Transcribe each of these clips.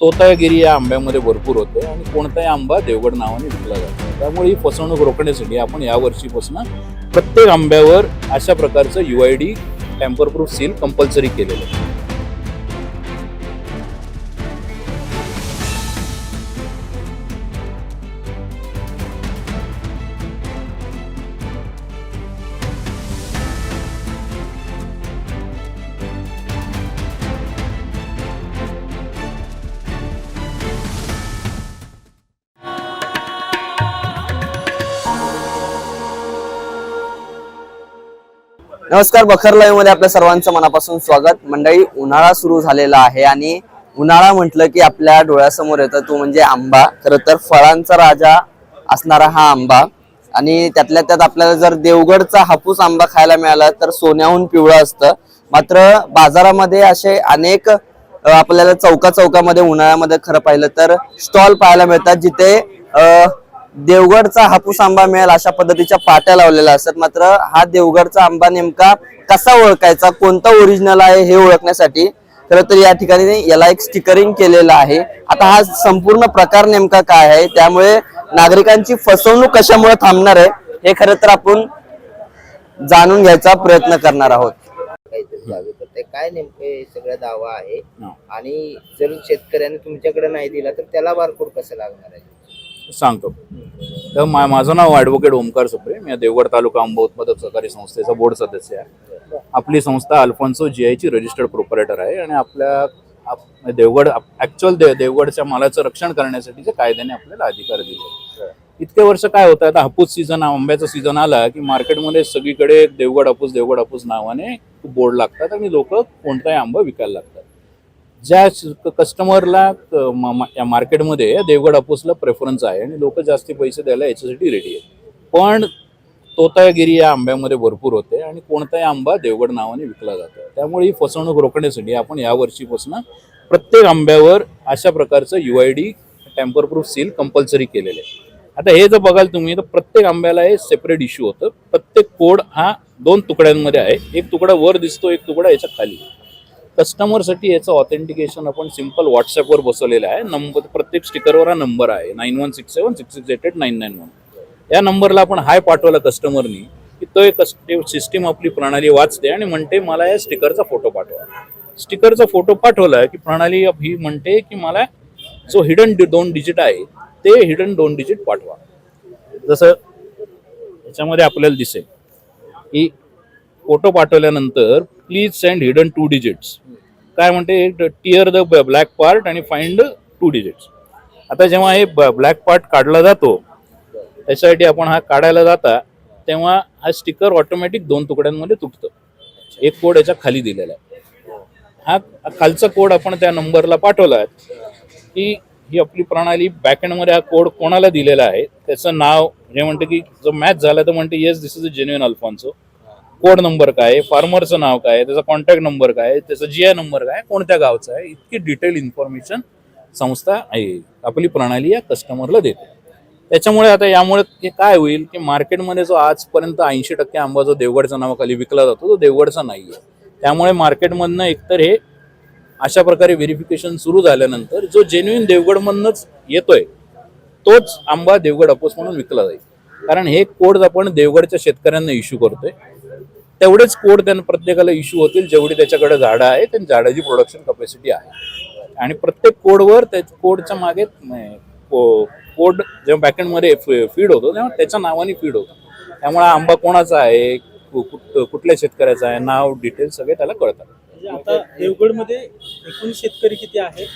तोतागिरी या आंब्यामध्ये भरपूर होते आणि कोणताही आंबा देवगड नावाने विकला जातो. त्यामुळे ही फसवणूक रोखण्यासाठी आपण या वर्षीपासून प्रत्येक आंब्यावर अशा प्रकारचं U I D tamperproof seal compulsory केलेलं आहे. नमस्कार बखर लाईव्हमध्ये आपल्या सर्वांचं मनापासून स्वागत. मंडळी उन्हाळा सुरू झालेला आहे आणि उन्हाळा म्हटलं की आपल्या डोळ्यासमोर येतं तो म्हणजे आंबा. खरं तर फळांचा राजा असणारा हा आंबा. आणि त्यातल्या त्यात आपल्याला जर देवगडचा हापूस आंबा खायला मिळाला तर सोन्याहून पिवळं असतं. मात्र बाजारामध्ये असे अनेक आपल्याला चौका चौकामध्ये उन्हाळ्यामध्ये खरं पाहिलं तर स्टॉल पाहायला मिळतात जिथे अ, देवगडचा हापूस आंबा मिळेल अशा पद्धतीच्या पाट्या लावलेल्या असतात. मात्र हा देवगडचा आंबा नेमका कसा ओळखायचा कोणता ओरिजिनल आहे हे ओळखण्यासाठी खरं तर या ठिकाणी याला एक स्टिकरिंग केलेलं आहे. आता हा संपूर्ण प्रकार नेमका काय आहे? त्यामुळे नागरिकांची फसवणूक कशामुळे थांबणार आहे हे खरं तर आपण जाणून घ्यायचा प्रयत्न करणार आहोत. काहीतरी काय नेमके सगळा दावा आहे? आणि जर शेतकऱ्याने तुमच्याकडे नाही दिला तर त्याला बारकोड कसं लागणार आहे? सांगतो. तर मा माझं नाव ॲडव्होकेट ओमकार सुप्रे मी देवगड तालुका आंबा उत्पादक सहकारी संस्थेचा बोर्ड सदस्य आहे. आपली संस्था अल्फॉन्सो जी आयची रजिस्टर्ड प्रोपरेटर आहे आणि आपल्या देवगड ॲक्च्युअल देव देवगडच्या मालाचं रक्षण करण्यासाठीचे कायद्याने आपल्याला अधिकार दिले. इतके वर्ष काय होतं? आता हापूस सीझन आंब्याचा सीझन आला की मार्केटमध्ये सगळीकडे देवगड हापूस देवगड हापूस नावाने बोर्ड लागतात आणि लोक कोणताही आंबा विकायला लागतात. ज्या कस्टमरला या मार्केटमध्ये देवगड हापूसला प्रेफरन्स आहे आणि लोक जास्ती पैसे द्यायला याच्यासाठी रेडी आहेत. पण तोतागिरी या आंब्यामध्ये भरपूर होते आणि कोणताही आंबा देवगड नावाने विकला जातो. त्यामुळे ही फसवणूक रोखण्यासाठी आपण या वर्षीपासून प्रत्येक आंब्यावर अशा प्रकारचं U I D tamper proof seal compulsory केलेलं आहे. आता हे जर बघाल तुम्ही तर प्रत्येक आंब्याला हे सेपरेट इश्यू होतं. प्रत्येक कोड हा दोन तुकड्यांमध्ये आहे. एक तुकडा वर दिसतो एक तुकडा याच्या खाली. कस्टमरसाठी याचं ऑथेंटिकेशन आपण सिंपल व्हॉट्सअपवर बसवलेलं आहे. नंबर प्रत्येक स्टिकरवर हा नंबर आहे. Nine one six seven six six eight eight nine nine one या नंबरला आपण हाय पाठवला कस्टमरनी की तो एक सिस्टीम आपली प्रणाली वाचते आणि म्हणते मला या स्टिकरचा फोटो पाठवा. स्टिकरचा फोटो पाठवला की प्रणाली ही म्हणते की मला जो हिडन दोन डिजिट आहे ते हिडन दोन डिजिट पाठवा. जसं याच्यामध्ये आपल्याला दिसेल की फोटो पाठवल्यानंतर please send hidden two digits काय म्हणते? टिअर द ब्लॅक पार्ट आणि फाइंड टू डिजिट्स आता जेव्हा हे ब्लॅक पार्ट काढला जातो त्याच्यासाठी आपण हा काढायला जाता तेव्हा हा स्टिकर ऑटोमॅटिक दोन तुकड्यांमध्ये तुटतो. एक कोड याच्या खाली दिलेला आहे. हा खालचा कोड आपण त्या नंबरला पाठवला की ही आपली प्रणाली बॅकएंडमध्ये हा कोड कोणाला दिलेला आहे त्याचं नाव जे म्हणते की जो मॅच झाला तर म्हणते yes this is a genuine Alphonso code number काय आहे फार्मरचं नाव काय त्याचा कॉन्टॅक्ट नंबर काय त्याचा जी आय नंबर काय कोणत्या गावचा आहे इतकी डिटेल इन्फॉर्मेशन संस्था आहे. आपली प्रणाली या कस्टमरला देते. त्याच्यामुळे आता यामुळे हे काय होईल की मार्केटमध्ये जो आजपर्यंत ऐंशी टक्के आंबा जो देवगडच्या नावाखाली विकला जातो तो देवगडचा नाही आहे त्यामुळे मार्केटमधनं एकतर हे अशा प्रकारे व्हेरिफिकेशन सुरू झाल्यानंतर जो जेन्युइन देवगडमधनच येतोय तोच आंबा देवगड अपोस म्हणून विकला जाईल. कारण हे कोड आपण देवगडच्या शेतकऱ्यांना इश्यू करतोय. तेवढेच कोड त्यांना प्रत्येकाला इश्यू होतील जेवढी त्याच्याकडे झाडं आहे त्या झाडाची प्रोडक्शन कपॅसिटी आहे. आणि प्रत्येक कोडवर त्या कोडच्या मागे कोड जेव्हा बॅकएंडमध्ये फीड होतो तेव्हा त्याच्या नावाने फीड होतो. त्यामुळे आंबा कोणाचा आहे कुठल्या शेतकऱ्याचा आहे नाव डिटेल सगळे त्याला कळतात. म्हणजे आता देवगडमध्ये एकूण शेतकरी किती आहेत?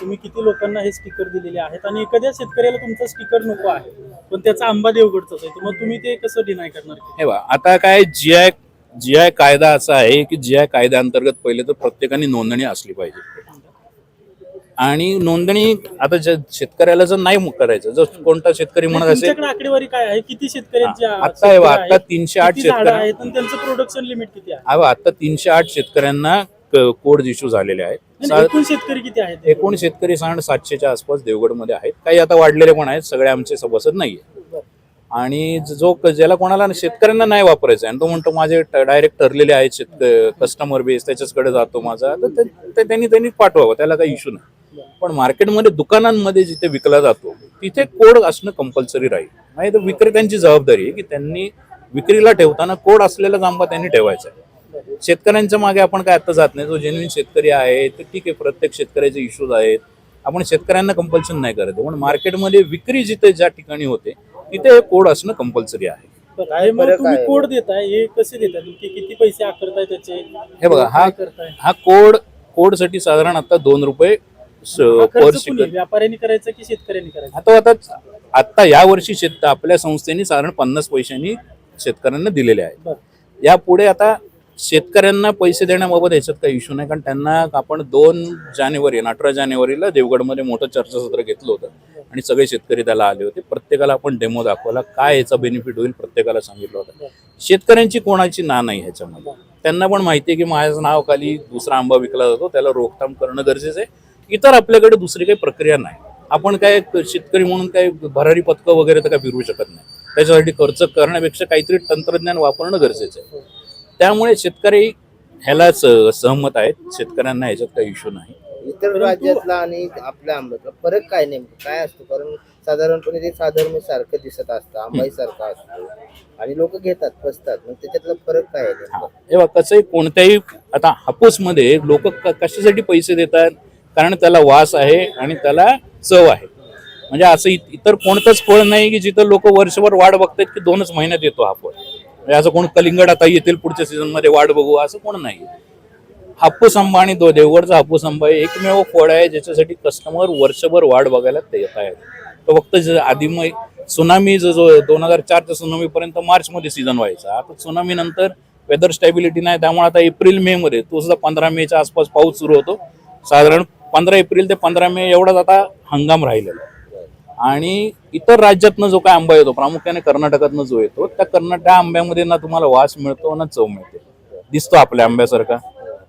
तुम्ही किती लोकांना हे स्टिकर दिलेले आहेत? आणि एखाद्या शेतकऱ्याला तुमचा स्टिकर नको आहे पण त्याचा आंबा देवगडचाच आहे. तर मग तुम्ही ते कसं डिनाय करणार? हे बा आता काय जी आय जी आय कायदा असा आहे की जी आय कायद्याअंतर्गत पहिले तर प्रत्येकाने नोंदणी असली पाहिजे. आणि नोंदणी आता ज्या शेतकऱ्याला जर नाही करायचं जर कोणता शेतकरी म्हणत असेल तुमच्याकडे आकडेवारी काय आहे? किती शेतकरी आहेत जे आता शेतकरी हे आहेत? आता तीनशे आठ किती झाडं शेतकऱ्या- आहेत आणि त्यांचं प्रोडक्शन लिमिट किती आहे? आता तीनशे आठ शेतकऱ्यांना कोड इश्यू झालेले आहेत. आणि सा- एकूण शेतकरी किती आहेत? एकूण शेतकरी साठ सातशेच्या आसपास देवगडमध्ये आहेत. काही आता वाढलेले पण आहेत सगळे आमचे सभासद नाहीये. आणि जो ज्याला कोणाला शेतकऱ्यांना नाही वापरायचं आहे. आणि तो म्हणतो माझे डायरेक्ट ठरलेले आहेत शेतक कस्टमर बेस त्याच्याचकडे जातो माझा. तर त्यांनी त्यांनी पाठवावं त्याला काही इश्यू नाही. पण मार्केटमध्ये दुकानांमध्ये जिथे विकला जातो तिथे कोड असणं कंपल्सरी राहील. नाही तर विक्रेत्यांची जबाबदारी आहे की त्यांनी विक्रीला ठेवताना कोड असलेला जांबा त्यांनी ठेवायचा आहे. शेतकऱ्यांच्या मागे आपण काय आता जात नाही. जो जेन्युन शेतकरी आहे तर ठीक आहे प्रत्येक शेतकऱ्याचे इश्यूज आहेत. आपण शेतकऱ्यांना कंपल्शन नाही करत. पण मार्केटमध्ये विक्री जिथे ज्या ठिकाणी होते तिथे हे कोड असणं कंपल्सरी आहे बरं, हे मग फरक तुम्ही आहे? कोड देताय हे कसे देताय की किती पैसे आकारताय त्याचे हे बघा हा काय करताय हा कोड कोडसाठी साधारण आता दोन रुपये हा पर खर्च कुणी? शिकत व्यापाऱ्यांनी करायचा की शेतकऱ्यांनी करायचा आता आता आता या वर्षी शेत आपल्या संस्थेने साधारण पन्नास पैशांनी शेतकऱ्यांना दिलेले आहे बरं. यापुढे आता शेतकऱ्यांना पैसे देण्याबाबत याच्यात काही इश्यू नाही. कारण त्यांना आपण दोन जानेवारी अठरा जानेवारीला देवगडमध्ये मोठं चर्चासत्र घेतलं होतं. आणि सगळे शेतकरी त्याला आले होते. प्रत्येकाला आपण डेमो दाखवला. काय याचा बेनिफिट होईल प्रत्येकाला सांगितलं होतं. शेतकऱ्यांची कोणाची ना नाही ह्याच्यामध्ये. त्यांना पण माहिती आहे की माझ्या नावाखाली दुसरा आंबा विकला जातो. त्याला रोकथाम करणं गरजेचं आहे. इतर आपल्याकडे दुसरी काही प्रक्रिया नाही. आपण काय शेतकरी म्हणून काही भरारी पथकं वगैरे तर काय फिरवू शकत नाही. त्याच्यासाठी खर्च करण्यापेक्षा काहीतरी तंत्रज्ञान वापरणं गरजेचं आहे. त्यामुळे शेतकरी ह्यालाच सहमत आहेत. शेतकऱ्यांना ह्याच्यात काही इश्यू नाही. इतर राज्यातला आणि आपल्या आंब्यातला फरक काय नेमकं? काय असतो? कारण साधारणपणे ते साधारण सारखं दिसत असतं आंबाई सारखं असतो. आणि लोक घेतात फसतात मग त्याच्यातला फरक काय आहे हा. बघा कसंही कोणत्याही आता हापूसमध्ये लोक कशासाठी पैसे देतात? कारण त्याला वास आहे आणि त्याला चव आहे. म्हणजे असं इत- इतर कोणतंच फळ नाही की जिथं लोक वर्षभर वाट बघतात की दोनच महिन्यात येतो हा फळ. म्हणजे असं कोण कलिंगड आता येतील पुढच्या सीझनमध्ये वाट बघू असं कोण नाही. हापूस आंबा आणि दो देवगडचा हापूस आंबा हे एकमेव फळ आहे ज्याच्यासाठी कस्टमर वर्षभर वाट बघायला ते येत आहेत. तो फक्त ज- आधी मग सुनामी जो जो दोन हजार चारच्या सुनामीपर्यंत मार्चमध्ये सीझन व्हायचा. आता सुनामी नंतर वेदर स्टॅबिलिटी नाही त्यामुळे आता एप्रिल मे मध्ये तो सुद्धा पंधरा मेच्या आसपास पाऊस सुरू होतो. साधारण पंधरा एप्रिल ते पंधरा मे एवढाच आता हंगाम राहिलेला आहे. आणि इतर राज्यातनं जो काय आंबा येतो प्रामुख्याने कर्नाटकातनं जो येतो त्या कर्नाटक आंब्यामध्ये ना तुम्हाला वास मिळतो ना चव मिळते. दिसतो आपल्या आंब्यासारखा.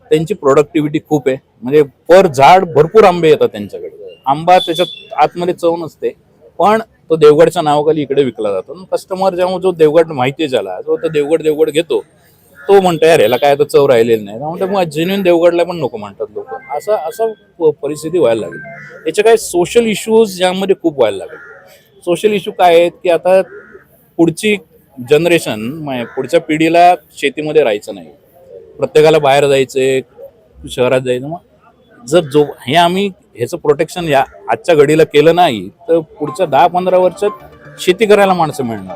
त्यांची प्रोडक्टिव्हिटी खूप आहे. म्हणजे पर झाड भरपूर आंबे येतात त्यांच्याकडे. आंबा त्याच्यात आतमध्ये चव नसते पण तो देवगडच्या नावाखाली इकडे विकला जातो. कस्टमर जेव्हा जो देवगड माहिती झाला जो तो देवगड देवगड घेतो तो म्हणतो यार याला काय आता चव राहिलेली नाही. त्यामुळे मग जेन्युन देवगडला पण नको म्हणतात लोक. असा असा प- परिस्थिती व्हायला लागली. याचे काय सोशल इश्यूज यामध्ये खूप व्हायला लागले. सोशल इश्यू काय आहेत की आता पुढची जनरेशन म्हणजे पुढच्या पिढीला शेतीमध्ये राहायचं नाही. प्रत्येकाला बाहेर जायचंय शहरात जायचं मग जर जो हे आम्ही ह्याचं प्रोटेक्शन या आजच्या घडीला केलं नाही तर पुढच्या दहा पंधरा वर्षात शेती करायला माणसं मिळणार.